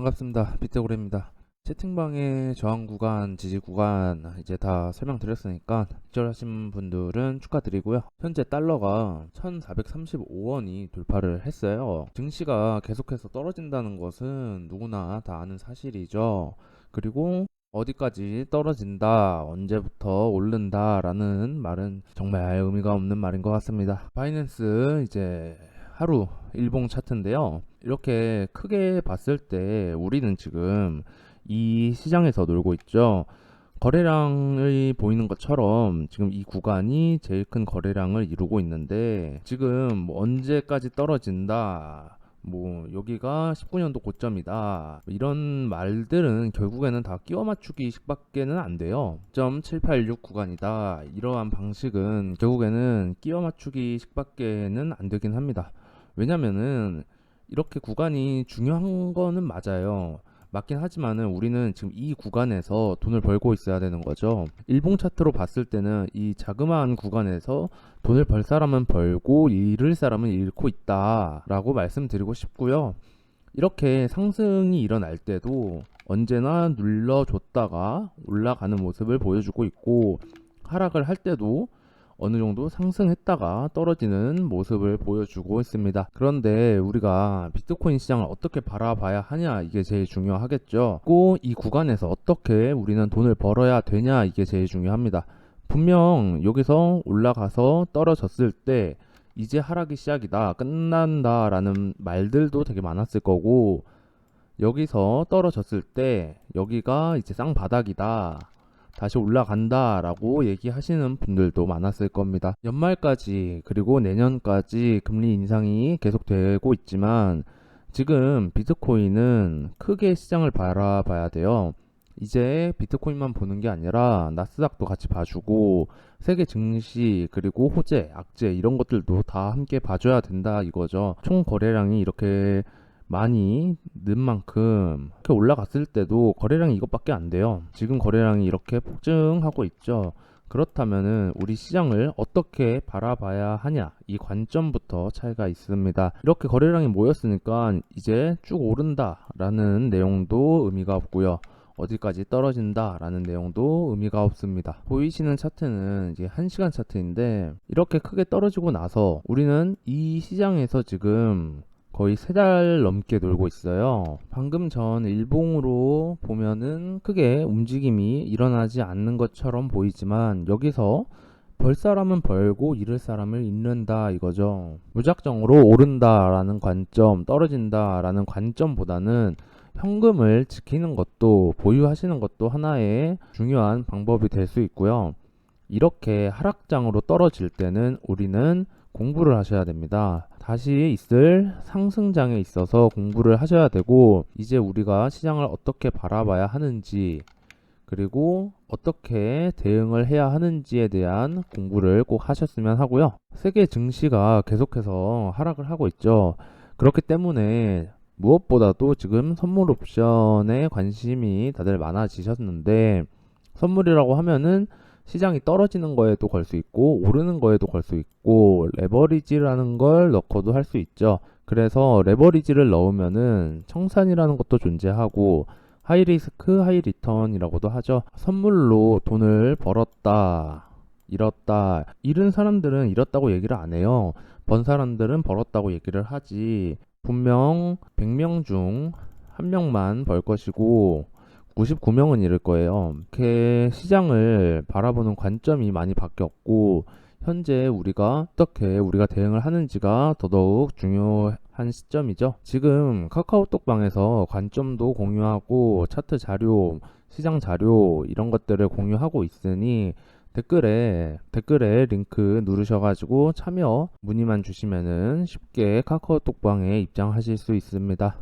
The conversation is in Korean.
반갑습니다. 비트고래입니다. 채팅방의 저항 구간, 지지 구간 이제 다 설명드렸으니까 기절하신 분들은 축하드리고요. 현재 달러가 1435원이 돌파를 했어요. 증시가 계속해서 떨어진다는 것은 누구나 다 아는 사실이죠. 그리고 어디까지 떨어진다, 언제부터 오른다라는 말은 정말 의미가 없는 말인 것 같습니다. 바이낸스 이제 하루 일봉 차트인데요. 이렇게 크게 봤을 때 우리는 지금 이 시장에서 놀고 있죠. 거래량이 보이는 것처럼 지금 이 구간이 제일 큰 거래량을 이루고 있는데 지금 뭐 언제까지 떨어진다. 뭐 여기가 19년도 고점이다 이런 말들은 결국에는 다 끼워 맞추기식 밖에는 안 돼요 0.786 구간이다 이러한 방식은 결국에는 끼워 맞추기식 밖에는 안 되긴 합니다 왜냐면은 이렇게 구간이 중요한 거는 맞아요. 맞긴 하지만은 우리는 지금 이 구간에서 돈을 벌고 있어야 되는 거죠. 일봉 차트로 봤을 때는 이 자그마한 구간에서 돈을 벌 사람은 벌고 잃을 사람은 잃고 있다라고 말씀드리고 싶고요. 이렇게 상승이 일어날 때도 언제나 눌러줬다가 올라가는 모습을 보여주고 있고 하락을 할 때도 어느 정도 상승했다가 떨어지는 모습을 보여주고 있습니다. 그런데 우리가 비트코인 시장을 어떻게 바라봐야 하냐 이게 제일 중요하겠죠. 꼭 이 구간에서 어떻게 우리는 돈을 벌어야 되냐 이게 제일 중요합니다. 분명 여기서 올라가서 떨어졌을 때 이제 하락이 시작이다, 끝난다 라는 말들도 되게 많았을 거고 여기서 떨어졌을 때 여기가 이제 쌍바닥이다. 다시 올라간다라고 얘기하시는 분들도 많았을 겁니다. 연말까지 그리고 내년까지 금리 인상이 계속되고 있지만 지금 비트코인은 크게 시장을 바라봐야 돼요. 이제 비트코인만 보는 게 아니라 나스닥도 같이 봐주고 세계 증시 그리고 호재, 악재 이런 것들도 다 함께 봐줘야 된다 이거죠. 총 거래량이 이렇게 많이 는 만큼 이렇게 올라갔을 때도 거래량이 이것밖에 안 돼요. 지금 거래량이 이렇게 폭증하고 있죠. 그렇다면은 우리 시장을 어떻게 바라봐야 하냐 이 관점부터 차이가 있습니다. 이렇게 거래량이 모였으니까 이제 쭉 오른다라는 내용도 의미가 없고요. 어디까지 떨어진다라는 내용도 의미가 없습니다. 보이시는 차트는 이제 1시간 차트인데 이렇게 크게 떨어지고 나서 우리는 이 시장에서 지금 거의 세 달 넘게 놀고 있어요. 방금 전 일봉으로 보면은 크게 움직임이 일어나지 않는 것처럼 보이지만 여기서 벌 사람은 벌고 잃을 사람을 잃는다 이거죠. 무작정으로 오른다라는 관점, 떨어진다라는 관점보다는 현금을 지키는 것도 보유하시는 것도 하나의 중요한 방법이 될 수 있고요. 이렇게 하락장으로 떨어질 때는 우리는 공부를 하셔야 됩니다. 다시 있을 상승장에 있어서 공부를 하셔야 되고, 이제 우리가 시장을 어떻게 바라봐야 하는지, 그리고 어떻게 대응을 해야 하는지에 대한 공부를 꼭 하셨으면 하고요. 세계 증시가 계속해서 하락을 하고 있죠. 그렇기 때문에 무엇보다도 지금 선물 옵션에 관심이 다들 많아지셨는데, 선물이라고 하면은 시장이 떨어지는 거에도 걸 수 있고 오르는 거에도 걸 수 있고 레버리지라는 걸 넣고도 할 수 있죠. 그래서 레버리지를 넣으면은 청산이라는 것도 존재하고 하이 리스크 하이 리턴이라고도 하죠. 선물로 돈을 벌었다. 잃었다. 잃은 사람들은 잃었다고 얘기를 안 해요. 번 사람들은 벌었다고 얘기를 하지. 분명 100명 중 한 명만 벌 것이고 99명은 잃을 거예요. 이렇게 시장을 바라보는 관점이 많이 바뀌었고 현재 우리가 어떻게 우리가 대응을 하는지가 더더욱 중요한 시점이죠. 지금 카카오톡 방에서 관점도 공유하고 차트 자료, 시장 자료 이런 것들을 공유하고 있으니 댓글에 댓글에 링크 누르셔가지고 참여 문의만 주시면은 쉽게 카카오톡 방에 입장하실 수 있습니다.